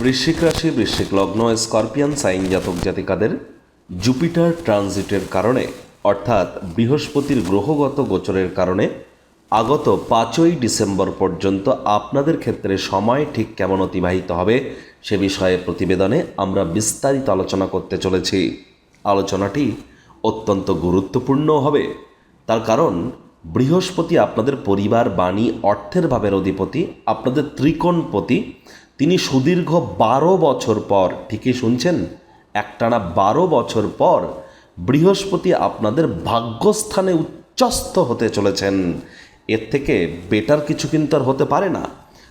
বৃশ্চিক রাশি, বৃশ্চিক লগ্ন, স্করপিয়ান সাইন জাতক জাতিকাদের জুপিটার ট্রানজিটের কারণে, অর্থাৎ বৃহস্পতির গ্রহগত গোচরের কারণে, আগত পাঁচই ডিসেম্বর পর্যন্ত আপনাদের ক্ষেত্রে সময় ঠিক কেমন অতিবাহিত হবে সে বিষয়ে প্রতিবেদনে আমরা বিস্তারিত আলোচনা করতে চলেছি। আলোচনাটি অত্যন্ত গুরুত্বপূর্ণ হবে। তার কারণ, বৃহস্পতি আপনাদের পরিবার বাণী অর্থের ভাবের অধিপতি, আপনাদের ত্রিকোণপতি তিনি সুদীর্ঘ বারো বছর পর, ঠিকই শুনছেন? একটানা বারো বছর পর বৃহস্পতি আপনাদের ভাগ্যস্থানে উচ্চস্থ হতে চলেছেন। এর থেকে বেটার কিছু কিন্তু আর হতে পারে না।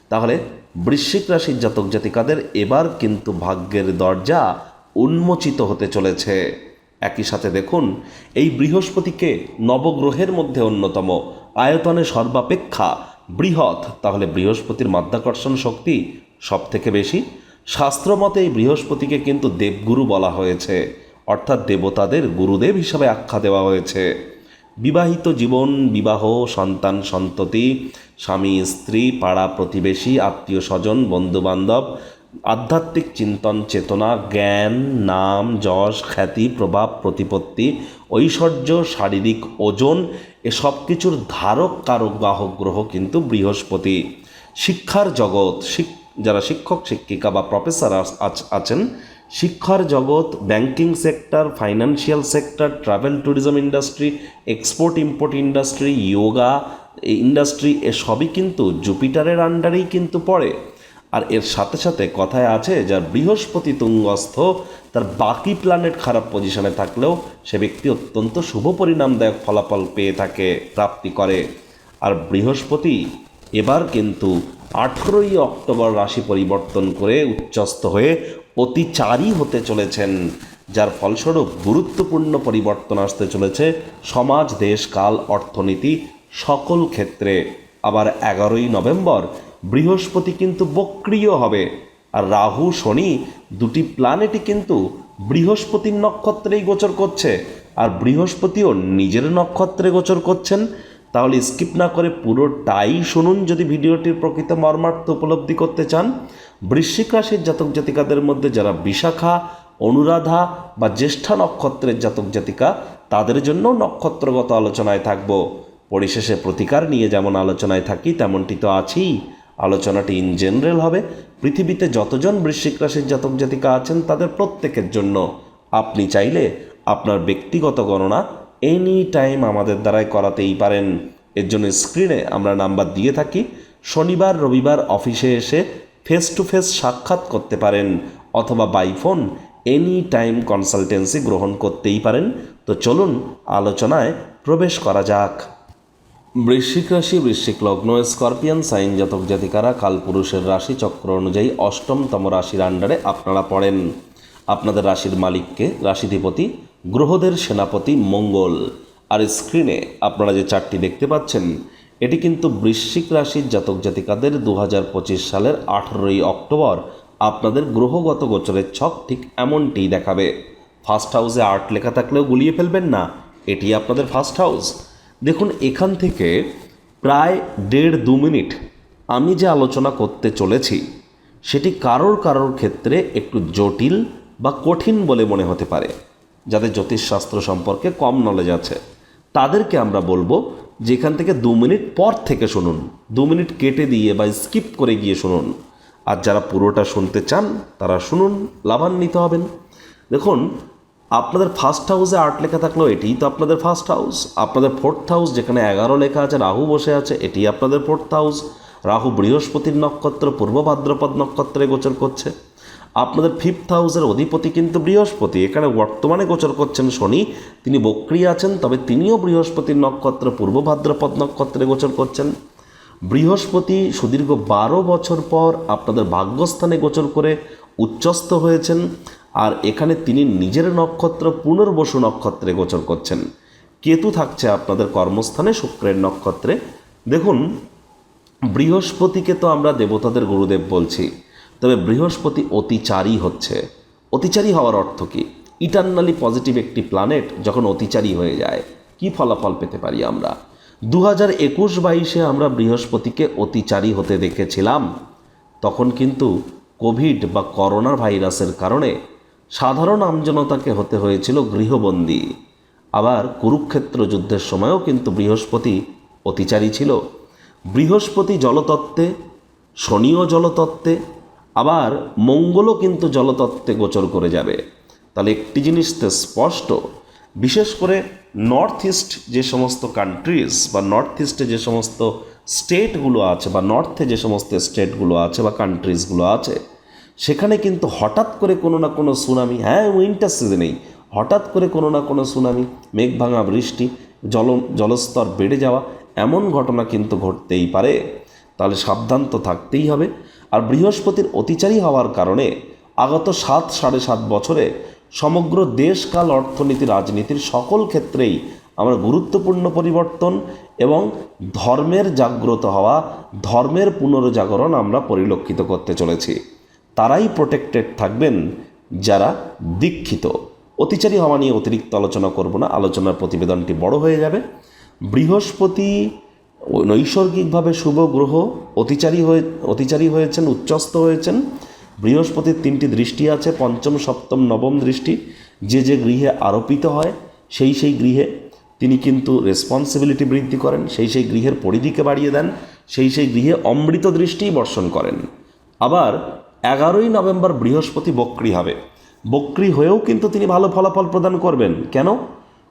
তাহলে বৃশ্চিক রাশির জাতক জাতিকাদের এবার কিন্তু ভাগ্যের দরজা উন্মোচিত হতে চলেছে। একই সাথে দেখুন, এই বৃহস্পতিকে নবগ্রহের মধ্যে অন্যতম। আয়তনে সর্বাপেক্ষা বৃহৎ। তাহলে বৃহস্পতির মাধ্যাকর্ষণ শক্তি সব থেকে বেশি? শাস্ত্রমতে এই বৃহস্পতিকে কিন্তু দেবগুরু বলা হয়েছে। অর্থাৎ দেবতাদের গুরুদেব হিসাবে আখ্যা দেওয়া হয়েছে। বিবাহিত জীবন, বিবাহ, সন্তান, সন্ততি, স্বামী, স্ত্রী, পাড়া প্রতিবেশী, আত্মীয় স্বজন, বন্ধুবান্ধব, আধ্যাত্মিক চিন্তন, চেতনা, জ্ঞান, নাম, যশ, খ্যাতি, প্রভাব, প্রতিপত্তি, ঐশ্বর্য, শারীরিক ওজন এসব কিছুর ধারক কারক বাহক গ্রহ কিন্তু বৃহস্পতি। শিক্ষার জগৎ শিক- যারা শিক্ষক, শিক্ষিকা বা প্রফেসর আছ- আছ- আছেন, শিক্ষার জগৎ banking sector financial sector travel tourism industry export import industry yoga industry এসবই কিন্তু জুপিটারের আন্ডারেই কিন্তু পড়ে। আর এর সাথে সাথে কথায় আছে, যার বৃহস্পতি তুঙ্গস্থ, তার বাকি প্ল্যানেট খারাপ পজিশনে থাকলেও সে ব্যক্তি অত্যন্ত শুভ পরিণামদায়ক ফলাফল পেয়ে থাকে, প্রাপ্তি করে। আর বৃহস্পতি এবার কিন্তু আঠেরোই অক্টোবর রাশি পরিবর্তন করে উচ্চস্থ হয়ে অতিচারী হতে চলেছেন, যার ফলস্বরূপ গুরুত্বপূর্ণ পরিবর্তন আসতে চলেছে সমাজ, দেশ, কাল, অর্থনীতি, সকল ক্ষেত্রে। আবার এগারোই নভেম্বর বৃহস্পতি কিন্তু বক্রিয় হবে, আর রাহু, শনি দুটি প্ল্যানেটই কিন্তু বৃহস্পতির নক্ষত্রেই গোচর করছে, আর বৃহস্পতিও নিজের নক্ষত্রে গোচর করছেন। তাহলে স্কিপ না করে পুরোটাই শুনুন যদি ভিডিওটির প্রকৃত মর্মার্থ উপলব্ধি করতে চান। বৃশ্চিক রাশির জাতক জাতিকাদের মধ্যে যারা বিশাখা, অনুরাধা বা জ্যেষ্ঠা নক্ষত্রের জাতক জাতিকা, তাদের জন্য নক্ষত্রগত আলোচনায় থাকব। পরিশেষে প্রতিকার নিয়ে যেমন আলোচনায় থাকি, তেমনটি তো আছেই। আলোচনাটি ইন জেনারেল হবে। পৃথিবীতে যতজন বৃশ্চিক রাশির জাতক জাতিকা আছেন, তাদের প্রত্যেকের জন্য। আপনি চাইলে আপনার ব্যক্তিগত গণনা এনি টাইম আমাদের দ্বারাই করাতেই পারেন। এর জন্য স্ক্রিনে আমরা নাম্বার দিয়ে থাকি। শনিবার, রবিবার অফিসে এসে ফেস টু ফেস সাক্ষাৎ করতে পারেন অথবা by phone any time consultancy গ্রহণ করতেই পারেন। তো চলুন আলোচনায় প্রবেশ করা যাক। বৃশ্চিক রাশি, বৃশ্চিক লগ্ন স্করপিয়ান সাইন জাতক জাতিকারা কালপুরুষের রাশি চক্র অনুযায়ী অষ্টমতম রাশির আন্ডারে আপনারা পড়েন। আপনাদের রাশির মালিককে, রাশিধিপতি গ্রহদের সেনাপতি মঙ্গল। আর স্ক্রিনে আপনারা যে চারটি দেখতে পাচ্ছেন, এটি কিন্তু বৃশ্চিক রাশির জাতক জাতিকাদের দু হাজার পঁচিশ সালের আঠেরোই অক্টোবর। আপনাদের গ্রহগত গোচরের ছক ঠিক এমনটিই দেখাবে। ফার্স্ট হাউসে আর্ট লেখা থাকলেও গুলিয়ে ফেলবেন না, এটি আপনাদের ফার্স্ট হাউস দেখুন, এখান থেকে প্রায় দেড় দু মিনিট আমি যে আলোচনা করতে চলেছি, সেটি কারোর কারোর ক্ষেত্রে একটু জটিল বা কঠিন বলে মনে হতে পারে। যাদের জ্যোতিষশাস্ত্র সম্পর্কে কম নলেজ আছে, তাদেরকে আমরা বলব যেখান থেকে দু মিনিট পর থেকে শুনুন, দু মিনিট কেটে দিয়ে বা স্কিপ করে গিয়ে শুনুন। আর যারা পুরোটা শুনতে চান, তারা শুনুন, লাভান্বিত হবেন। দেখুন, আপনাদের ফার্স্ট হাউসে আট লেখা থাকলেও এটিই তো আপনাদের ফার্স্ট হাউস আপনাদের ফোর্থ হাউস যেখানে এগারো লেখা আছে, রাহু বসে আছে এটি আপনাদের ফোর্থ হাউস রাহু বৃহস্পতির নক্ষত্র, পূর্ব ভাদ্রপদ নক্ষত্রে গোচর করছে। আপনাদের ফিফথ হাউসের অধিপতি কিন্তু বৃহস্পতি। এখানে বর্তমানে গোচর করছেন শনি, তিনি বক্রি আছেন, তবে তিনিও বৃহস্পতির নক্ষত্র, পূর্ব ভাদ্রপদ নক্ষত্রে গোচর করছেন। বৃহস্পতি সুদীর্ঘ বারো বছর পর আপনাদের ভাগ্যস্থানে গোচর করে উচ্চস্থ হয়েছেন, আর এখানে তিনি নিজের নক্ষত্র, পুনর্বসু নক্ষত্রে গোচর করছেন। কেতু থাকছে আপনাদের কর্মস্থানে, শুক্রের নক্ষত্রে। দেখুন, বৃহস্পতিকে তো আমরা দেবতাদের গুরুদেব বলছি। তবে বৃহস্পতি অতিচারী হচ্ছে। অতিচারী হওয়ার অর্থ কী? ইটার্নালি পজিটিভ একটি প্ল্যানেট যখন অতিচারী হয়ে যায়, কি ফলাফল পেতে পারি আমরা? দু হাজার একুশ বাইশে আমরা বৃহস্পতিকে অতিচারী হতে দেখেছিলাম। তখন কিন্তু কোভিড বা করোনা ভাইরাসের কারণে সাধারণ আমজনতাকে হতে হয়েছিল গৃহবন্দী। আবার কুরুক্ষেত্র যুদ্ধের সময়ও কিন্তু বৃহস্পতি অতিচারী ছিল। বৃহস্পতি জলতত্ত্বে, শনিও জলতত্ত্বে আবার মঙ্গলও কিন্তু জলতত্ত্বে গোচর করে যাবে। তাহলে একটি জিনিস তো স্পষ্ট, বিশেষ করে নর্থ ইস্ট যে সমস্ত কান্ট্রিজ বা নর্থ ইস্টে যে সমস্ত স্টেটগুলো আছে বা নর্থে যে সমস্ত স্টেটগুলো আছে বা কান্ট্রিজগুলো আছে, সেখানে কিন্তু হঠাৎ করে কোনো না কোনো সুনামি হ্যাঁ উইন্টার সিজনেই হঠাৎ করে কোনো না কোনো সুনামি মেঘ ভাঙা বৃষ্টি, জল, জলস্তর বেড়ে যাওয়া, এমন ঘটনা কিন্তু ঘটতেই পারে। তাহলে সাবধান তো থাকতেই হবে। আর বৃহস্পতির অতিচারী হওয়ার কারণে আগত সাত সাড়ে সাত বছরে সমগ্র দেশকাল অর্থনীতি, রাজনীতির সকল ক্ষেত্রেই আমরা গুরুত্বপূর্ণ পরিবর্তন এবং ধর্মের জাগ্রত হওয়া, ধর্মের পুনর্জাগরণ আমরা পরিলক্ষিত করতে চলেছি। তারাই প্রোটেক্টেড থাকবেন যারা দীক্ষিত। অতিচারী হওয়া নিয়ে অতিরিক্ত আলোচনা করব না, আলোচনার প্রতিবেদনটি বড় হয়ে যাবে। বৃহস্পতি নৈসর্গিকভাবে শুভ গ্রহ অতিচারী হয়ে, অতিচারী হয়েছেন, উচ্চস্থ হয়েছেন। বৃহস্পতির তিনটি দৃষ্টি আছে, পঞ্চম, সপ্তম, নবম দৃষ্টি। যে যে গৃহে আরোপিত হয়, সেই সেই গৃহে তিনি কিন্তু রেসপন্সিবিলিটি বৃদ্ধি করেন, সেই সেই গৃহের পরিধিকে বাড়িয়ে দেন, সেই সেই গৃহে অমৃত দৃষ্টিই বর্ষণ করেন। আবার এগারোই নভেম্বর বৃহস্পতি বক্রি হবে। বক্রি হয়েও কিন্তু তিনি ভালো ফলাফল প্রদান করবেন। কেন?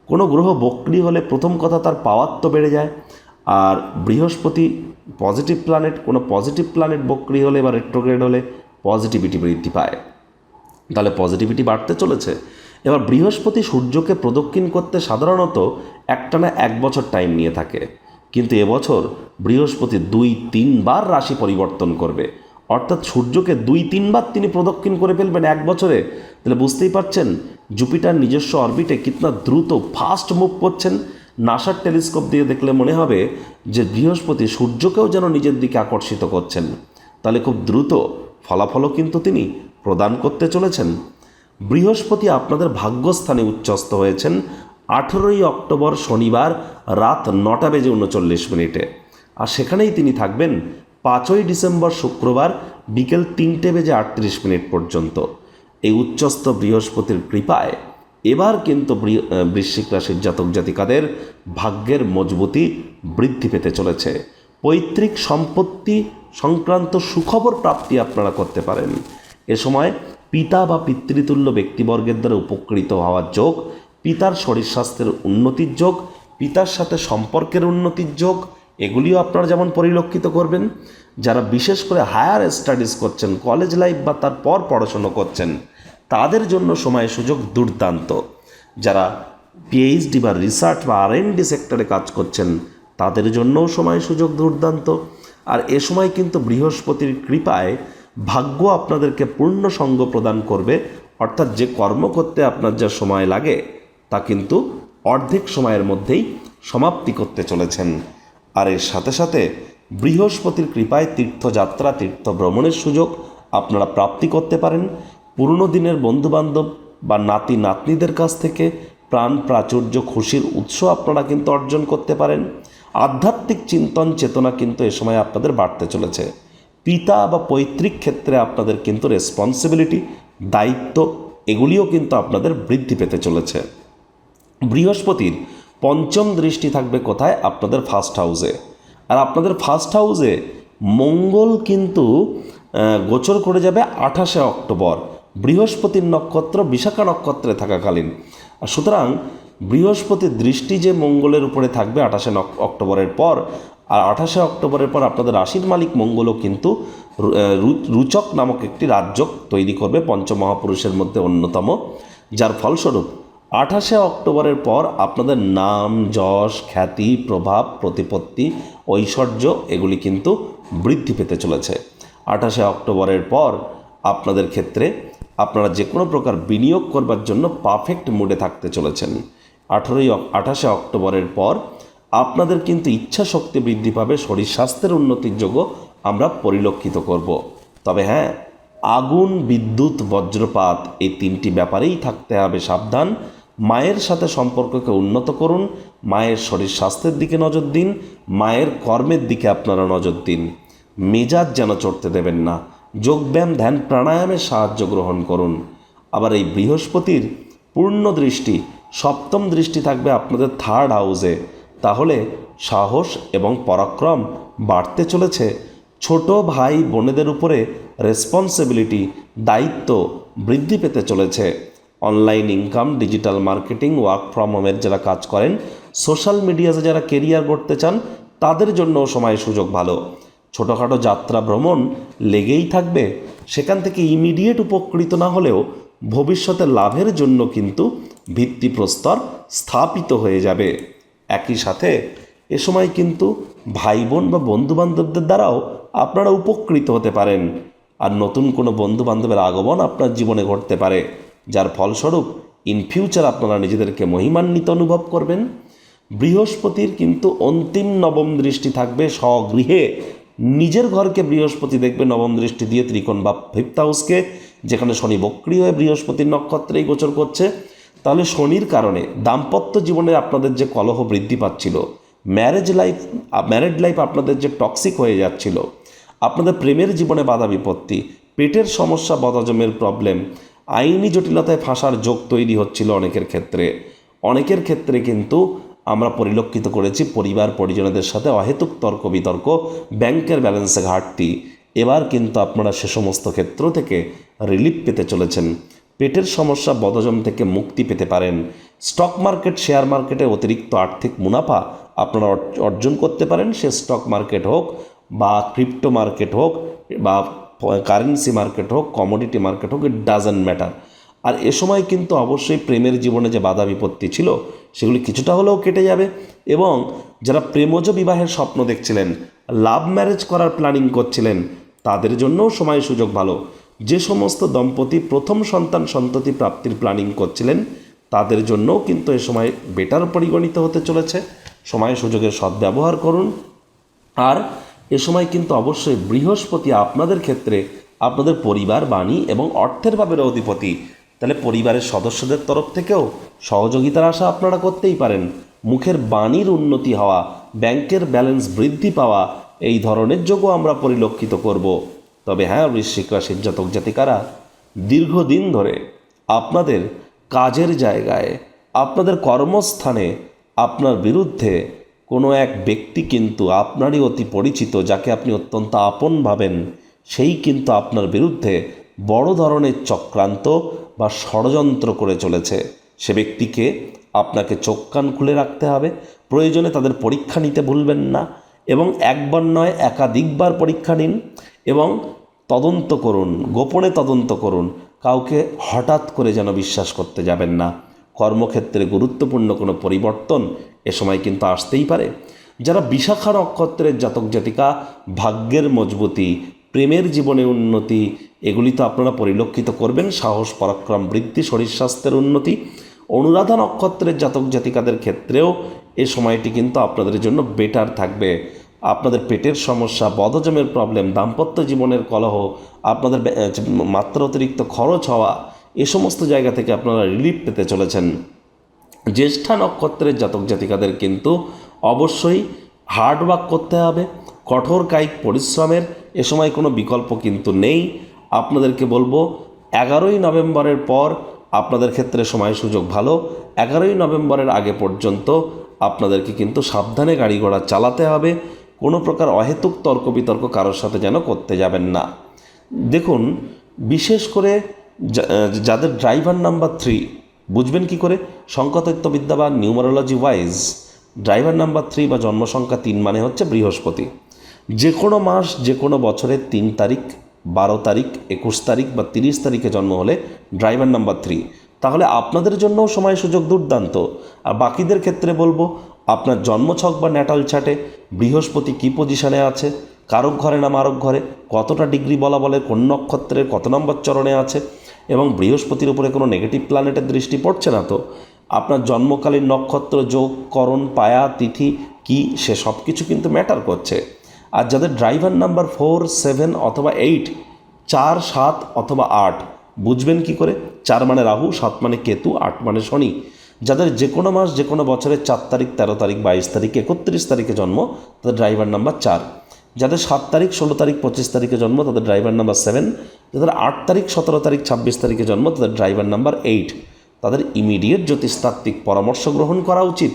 কোনো গ্রহ বক্রি হলে প্রথম কথা তার পাওয়ার তো বেড়ে যায় আর বৃহস্পতি পজিটিভ প্ল্যানেট, কোনো পজিটিভ প্ল্যানেট বক্রি হলে বা রেট্রোগ্রেড হলে পজিটিভিটি বৃদ্ধি পায়। তাহলে পজিটিভিটি বাড়তে চলেছে। এবার বৃহস্পতি সূর্যকে প্রদক্ষিণ করতে সাধারণত একটানা এক বছর টাইম নিয়ে থাকে। কিন্তু এবছর বৃহস্পতি দুই তিনবার রাশি পরিবর্তন করবে। অর্থাৎ সূর্যকে দুই তিনবার তিনি প্রদক্ষিণ করে ফেলবেন এক বছরে। তাহলে বুঝতেই পারছেন জুপিটার নিজস্ব অরবিটে কিতনা দ্রুত ফাস্ট মুভ করছেন। নাসার টেলিস্কোপ দিয়ে দেখলে মনে হবে যে বৃহস্পতি সূর্যকেও যেন নিজের দিকে আকর্ষিত করছেন। তাহলে খুব দ্রুত ফলাফলও কিন্তু তিনি প্রদান করতে চলেছেন। বৃহস্পতি আপনাদের ভাগ্যস্থানে উচ্চস্ত হয়েছেন আঠেরোই অক্টোবর শনিবার রাত নটা বেজে উনচল্লিশ মিনিটে। আর সেখানেই তিনি থাকবেন পাঁচই ডিসেম্বর শুক্রবার বিকেল তিনটে বেজে আটত্রিশ মিনিট পর্যন্ত। এই উচ্চস্থ বৃহস্পতির কৃপায় এবার কিন্তু বৃশ্চিক রাশির জাতক জাতিকাদের ভাগ্যের মজবুতি বৃদ্ধি পেতে চলেছে। পৈতৃক সম্পত্তি সংক্রান্ত সুখবর প্রাপ্তি আপনারা করতে পারেন। এ সময় পিতা বা পিতৃতুল্য ব্যক্তিবর্গের দ্বারা উপকৃত হওয়ার যোগ, পিতার শরীর স্বাস্থ্যের উন্নতির যোগ, পিতার সাথে সম্পর্কের উন্নতির যোগ, এগুলিও আপনারা যেমন পরিলক্ষিত করবেন। যারা বিশেষ করে হায়ার স্টাডিজ করছেন, কলেজ লাইফ বা তারপর পড়াশুনো করছেন তাদের জন্য সময় সুযোগ দুর্দান্ত। যারা পিএইচডি বা রিসার্চ বা আর ডি সেক্টরে কাজ করছেন, তাদের জন্যও সময় সুযোগ দুর্দান্ত। আর এ সময় কিন্তু বৃহস্পতির কৃপায় ভাগ্য আপনাদেরকে পূর্ণ সঙ্গ প্রদান করবে। অর্থাৎ যে কর্ম করতে আপনার যা সময় লাগে, তা কিন্তু অর্ধেক সময়ের মধ্যেই সমাপ্তি করতে চলেছেন। আর এর সাথে সাথে বৃহস্পতির কৃপায় তীর্থযাত্রা তীর্থ ভ্রমণের সুযোগ আপনারা প্রাপ্তি করতে পারেন। পুরনো দিনের বন্ধুবান্ধব বা নাতি নাতনিদের কাছ থেকে প্রাণ প্রাচুর্য খুশির উৎস আপনারা কিন্তু অর্জন করতে পারেন। আধ্যাত্মিক চিন্তন চেতনা কিন্তু এ সময় আপনাদের বাড়তে চলেছে। পিতা বা পৈতৃক ক্ষেত্রে আপনাদের কিন্তু রেসপন্সিবিলিটি দায়িত্ব, এগুলিও কিন্তু আপনাদের বৃদ্ধি পেতে চলেছে। বৃহস্পতির পঞ্চম দৃষ্টি থাকবে কোথায়? আপনাদের ফার্স্ট হাউসে আর আপনাদের ফার্স্ট হাউসে মঙ্গল কিন্তু গোচর করে যাবে আঠাশে অক্টোবর। বৃহস্পতির নক্ষত্র বিশাখা নক্ষত্রে থাকাকালীন। আর সুতরাং বৃহস্পতির দৃষ্টি যে মঙ্গলের উপরে থাকবে আঠাশে অক্টোবরের পর, আর আঠাশে অক্টোবরের পর আপনাদের রাশির মালিক মঙ্গলও কিন্তু রুচক নামক একটি রাজ্য তৈরি করবে পঞ্চমহাপুরুষের মধ্যে অন্যতম। যার ফলস্বরূপ আঠাশে অক্টোবরের পর আপনাদের নাম, যশ, খ্যাতি, প্রভাব, প্রতিপত্তি, ঐশ্বর্য এগুলি কিন্তু বৃদ্ধি পেতে চলেছে। আঠাশে অক্টোবরের পর আপনাদের ক্ষেত্রে আপনারা যে কোনো প্রকার বিনিয়োগ করবার জন্য পারফেক্ট মুডে থাকতে চলেছেন। আঠারোই আঠাশে অক্টোবরের পর আপনাদের কিন্তু ইচ্ছা শক্তি বৃদ্ধি পাবে, শরীর স্বাস্থ্যের উন্নতির যোগ্য আমরা পরিলক্ষিত করব। তবে হ্যাঁ আগুন, বিদ্যুৎ, বজ্রপাত এই তিনটি ব্যাপারেই থাকতে হবে সাবধান। মায়ের সাথে সম্পর্ককে উন্নত করুন, মায়ের শরীর স্বাস্থ্যের দিকে নজর দিন, মায়ের কর্মের দিকে আপনারা নজর দিন। মেজাজ যেন চড়তে দেবেন না। যোগব্যায়াম, ধ্যান, প্রাণায়ামের সাহায্য গ্রহণ করুন। আবার এই বৃহস্পতির পূর্ণ দৃষ্টি, সপ্তম দৃষ্টি থাকবে আপনাদের থার্ড হাউসে তাহলে সাহস এবং পরাক্রম বাড়তে চলেছে। ছোট ভাই বোনেদের উপরে রেসপন্সিবিলিটি দায়িত্ব বৃদ্ধি পেতে চলেছে। Online income digital marketing work from হোমের যারা কাজ করেন সোশ্যাল মিডিয়াতে যারা কেরিয়ার করতে চান, তাদের জন্য সময় সুযোগ ভালো। ছোটোখাটো যাত্রা ভ্রমণ লেগেই থাকবে, সেখান থেকে ইমিডিয়েট উপকৃত না হলেও ভবিষ্যতে লাভের জন্য কিন্তু ভিত্তিপ্রস্তর স্থাপিত হয়ে যাবে। একই সাথে এ সময় কিন্তু ভাই বোন বা বন্ধুবান্ধবদের দ্বারাও আপনারা উপকৃত হতে পারেন। আর নতুন কোনো বন্ধু বান্ধবের আগমন আপনার জীবনে ঘটতে পারে, যার ফলস্বরূপ ইন ফিউচার আপনারা নিজেদেরকে মহিমান্বিত অনুভব করবেন। বৃহস্পতির কিন্তু অন্তিম নবম দৃষ্টি থাকবে স্বগৃহে নিজের ঘরকে বৃহস্পতি দেখবে, নবম দৃষ্টি দিয়ে ত্রিকোণ বা ফিফথ হাউসকে, যেখানে শনি বক্রি হয়ে বৃহস্পতির নক্ষত্রেই গোচর করছে। তাহলে শনির কারণে দাম্পত্য জীবনে আপনাদের যে কলহ বৃদ্ধি পাচ্ছিল ম্যারেজ লাইফ ম্যারেড লাইফ আপনাদের যে টক্সিক হয়ে যাচ্ছিল, আপনাদের প্রেমের জীবনে বাধা বিপত্তি, পেটের সমস্যা বদাজমের প্রবলেম আইনি জটিলতায় ফাঁসার যোগ তৈরি হচ্ছিল অনেকের ক্ষেত্রে। অনেকের ক্ষেত্রে কিন্তু আমরা পরিলক্ষিত করেছি পরিবার পরিজনদের সাথে অহেতুক তর্ক বিতর্ক, ব্যাংকের ব্যালেন্সে ঘাটতি। এবার কিন্তু আপনারা সে সমস্ত ক্ষেত্র থেকে রিলিফ পেতে চলেছেন। পেটের সমস্যা বদজম থেকে মুক্তি পেতে পারেন। স্টক মার্কেট শেয়ার মার্কেটে অতিরিক্ত আর্থিক মুনাফা আপনারা অর্জন করতে পারেন। সে স্টক মার্কেট হোক বা ক্রিপ্টো মার্কেট হোক বা কারেন্সি মার্কেট হোক কমোডিটি মার্কেট হোক ইট ডাজেন্ট ম্যাটার আর এ সময় কিন্তু অবশ্যই প্রেমের জীবনে যে বাধা বিপত্তি ছিল সেগুলি কিছুটা হলেও কেটে যাবে। এবং যারা প্রেমজ বিবাহের স্বপ্ন দেখছিলেন লাভ ম্যারেজ করার প্ল্যানিং করছিলেন, তাদের জন্যও সময় সুযোগ ভালো। যে সমস্ত দম্পতি প্রথম সন্তান সন্ততি প্রাপ্তির প্ল্যানিং করছিলেন, তাদের জন্যও কিন্তু এ সময় বেটার পরিগণিত হতে চলেছে। সময় সুযোগের সদ্ব্যবহার করুন। আর এ সময় কিন্তু অবশ্যই বৃহস্পতি আপনাদের ক্ষেত্রে আপনাদের পরিবার, বাণী এবং অর্থের ভাবের অধিপতি। তাহলে পরিবারের সদস্যদের তরফ থেকেও সহযোগিতার আশা আপনারা করতেই পারেন। মুখের বাণীর উন্নতি হওয়া, ব্যাংকের ব্যালেন্স বৃদ্ধি পাওয়া, এই ধরনের যোগও আমরা পরিলক্ষিত করব। তবে হ্যাঁ বৃশ্চিক রাশির জাতক জাতিকারা, দীর্ঘদিন ধরে আপনাদের কাজের জায়গায়, আপনাদের কর্মস্থানে, আপনার বিরুদ্ধে কোনো এক ব্যক্তি কিন্তু আপনারই অতি পরিচিত, যাকে আপনি অত্যন্ত আপন ভাবেন, সেই কিন্তু আপনার বিরুদ্ধে বড় ধরনের চক্রান্ত বা ষড়যন্ত্র করে চলেছে। সে ব্যক্তিকে আপনাকে চোখ কান খুলে রাখতে হবে। প্রয়োজনে তাদের পরীক্ষা নিতে ভুলবেন না এবং একবার নয়, একাধিকবার পরীক্ষা নিন এবং তদন্ত করুন, গোপনে তদন্ত করুন। কাউকে হঠাৎ করে যেন বিশ্বাস করতে যাবেন না। কর্মক্ষেত্রে গুরুত্বপূর্ণ কোনো পরিবর্তন এ সময় কিন্তু আসতেই পারে। যারা বিশাখা নক্ষত্রের জাতক জাতিকা, ভাগ্যের মজবুতি, প্রেমের জীবনে উন্নতি এগুলি তো আপনারা পরিলক্ষিত করবেন। সাহস, পরাক্রম বৃদ্ধি শরীর স্বাস্থ্যের উন্নতি, অনুরাধা নক্ষত্রের জাতক জাতিকাদের ক্ষেত্রেও এ সময়টি কিন্তু আপনাদের জন্য বেটার থাকবে। আপনাদের পেটের সমস্যা বদজমের প্রবলেম দাম্পত্য জীবনের কলহ, আপনাদের মাত্রা অতিরিক্ত খরচ হওয়া, এ সমস্ত জায়গা থেকে আপনারা রিলিফ পেতে চলেছেন। জ্যেষ্ঠা নক্ষত্রের জাতক জাতিকাদের কিন্তু অবশ্যই হার্ড ওয়ার্ক করতে হবে। কঠোর কায়িক পরিশ্রমের এ সময় কোনো বিকল্প কিন্তু নেই। আপনাদেরকে বলব, এগারোই নভেম্বরের পর আপনাদের ক্ষেত্রে সময় সুযোগ ভালো। এগারোই নভেম্বরের আগে পর্যন্ত আপনাদেরকে কিন্তু সাবধানে গাড়ি ঘোড়া চালাতে হবে। কোনো প্রকার অহেতুক তর্ক বিতর্ক কারোর সাথে যেন করতে যাবেন না। দেখুন, বিশেষ করে যাদের ড্রাইভার নাম্বার থ্রি, বুঝবেন কি করে? সংখ্যাতত্ত্ববিদ্যা বা numerology wise, driver number three বা জন্মসংখ্যা তিন মানে হচ্ছে বৃহস্পতি। যে কোনো মাস, যে কোনো বছরের তিন তারিখ বারো তারিখ, একুশ তারিখ বা তিরিশ তারিখে জন্ম হলে ড্রাইভার নাম্বার থ্রি তাহলে আপনাদের জন্যও সময় সুযোগ দুর্দান্ত। আর বাকিদের ক্ষেত্রে বলব, আপনার জন্মছক বা ন্যাটাল ছাটে বৃহস্পতি কী পজিশনে আছে, কারক ঘরে না মারক ঘরে, কতটা ডিগ্রি বলা বলে, কোন নক্ষত্রের কত নম্বর চরণে আছে, এবং বৃহস্পতির উপরে কোনো নেগেটিভ প্ল্যানেটের দৃষ্টি পড়ছে না তো? আপনার জন্মকালীন নক্ষত্র, যোগ, করণ, পায়া, তিথি, কি, সে সব কিছু কিন্তু ম্যাটার করছে। আর যাদের ড্রাইভার নাম্বার ফোর সেভেন অথবা এইট চার, সাত অথবা আট, বুঝবেন কি করে? চার মানে রাহু, সাত মানে কেতু, আট মানে শনি। যাদের যে কোনো মাস যে কোনো বছরের চার তারিখ, তেরো তারিখ, বাইশ তারিখ, একত্রিশ তারিখে জন্ম, তাদের ড্রাইভার নাম্বার চার। যাদের সাত তারিখ, ষোলো তারিখ, পঁচিশ তারিখে জন্ম, তাদের ড্রাইভার নাম্বার সেভেন যাদের আট তারিখ, সতেরো তারিখ, ছাব্বিশ তারিখে জন্ম, তাদের ড্রাইভার নাম্বার এইট তাদের ইমিডিয়েট জ্যোতিষতাত্ত্বিক পরামর্শ গ্রহণ করা উচিত।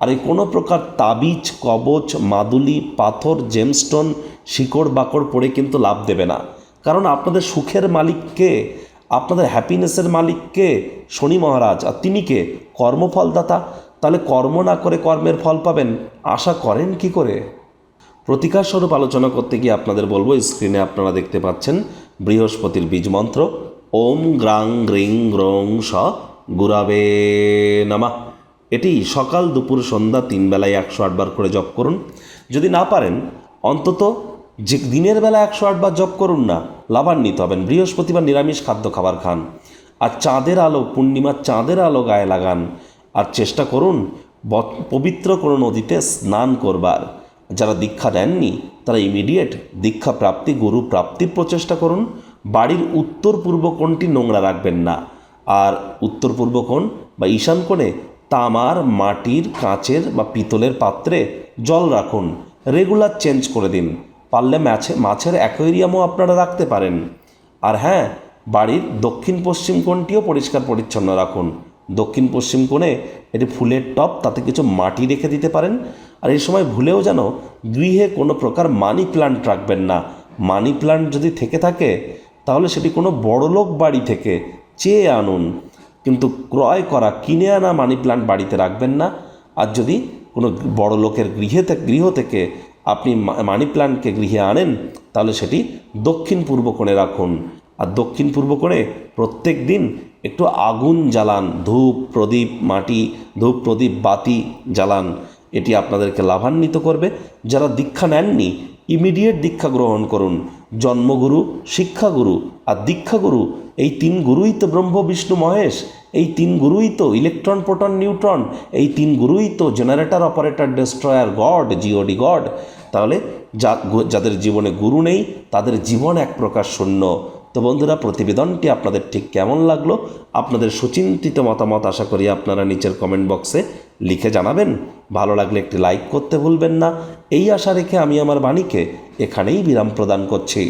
আর এই কোনো প্রকার তাবিজ, কবচ, মাদুলি, পাথর জেমস্টোন শিকড়, বাকড় পড়ে কিন্তু লাভ দেবে না। কারণ আপনাদের সুখের মালিককে, আপনাদের হ্যাপিনেসের মালিককে শনি মহারাজ আর তিনি কে? কর্মফলদাতা। তাহলে কর্ম না করে কর্মের ফল পাবেন, আশা করেন কি করে? প্রতিকার স্বরূপ আলোচনা করতে গিয়ে আপনাদের বলব স্ক্রিনে আপনারা দেখতে পাচ্ছেন বৃহস্পতির বীজ মন্ত্র, ওম গ্রাং গ্রিং গ্রং স গুরাবে নামা। এটি সকাল দুপুর সন্ধ্যা তিন বেলায় একশো আটবার করে জপ করুন। যদি না পারেন, অন্তত যে দিনের বেলা একশো আটবার জপ করুন না, লাভান্বিত হবেন। বৃহস্পতিবার নিরামিষ খাদ্য খাবার খান। আর চাঁদের আলো, পূর্ণিমার চাঁদের আলো গায়ে লাগান। আর চেষ্টা করুন পবিত্র কোনো নদীতে স্নান করবার। যারা দীক্ষা দেননি, তারা ইমিডিয়েট দীক্ষা প্রাপ্তি, গুরু প্রাপ্তির প্রচেষ্টা করুন। বাড়ির উত্তর পূর্ব কোণটি নোংরা রাখবেন না। আর উত্তর পূর্ব কোণ বা ঈশান কোণে তামার, মাটির, কাঁচের বা পিতলের পাত্রে জল রাখুন। রেগুলার চেঞ্জ করে দিন। পারলে ম্যাছে মাছের অ্যাকোয়ারিয়ামও আপনারা রাখতে পারেন। আর হ্যাঁ বাড়ির দক্ষিণ পশ্চিম কোণটিও পরিষ্কার পরিচ্ছন্ন রাখুন। দক্ষিণ পশ্চিম কোণে এটি ফুলের টব, তাতে কিছু মাটি রেখে দিতে পারেন। আর এই সময় ভুলেও যেন গৃহে কোনো প্রকার মানি প্লান্ট রাখবেন না। মানি প্লান্ট যদি থেকে থাকে, তাহলে সেটি কোনো বড়লোক বাড়ি থেকে চেয়ে আনুন। কিন্তু ক্রয় করা, কিনে আনা মানি প্ল্যান্ট বাড়িতে রাখবেন না। আর যদি কোনো বড় লোকের গৃহে গৃহ থেকে আপনি মানি প্ল্যান্টকে গৃহে আনেন, তাহলে সেটি দক্ষিণ পূর্ব কোণে রাখুন। আর দক্ষিণ পূর্ব কোণে প্রত্যেক দিন একটু আগুন জ্বালান, ধূপ, প্রদীপ, মাটি, ধূপ, প্রদীপ, বাতি জ্বালান। এটি আপনাদেরকে লাভান্বিত করবে। যারা দীক্ষা নেননি ইমিডিয়েট দীক্ষা গ্রহণ করুন। জন্মগুরু, শিক্ষাগুরু আর দীক্ষাগুরু, এই তিন গুরুই তো ব্রহ্ম, বিষ্ণু, মহেশ, এই তিন গুরুই তো ইলেকট্রন, প্রোটন, নিউট্রন, এই তিন গুরুই তো generator, operator, destroyer, God, GOD God. তাহলে যা যাদের জীবনে গুরু নেই, তাদের জীবন এক প্রকার শূন্য। তো বন্ধুরা, প্রতিবেদনটি আপনাদের ঠিক কেমন লাগল? আপনাদের সুচিন্তিত মতামত আশা করি আপনারা নিচের কমেন্ট বক্সে লিখে জানাবেন। ভালো লাগলে একটি লাইক করতে ভুলবেন না। এই আশা রেখে আমি আমার বাণীকে এখানেই বিরাম প্রদান করছি।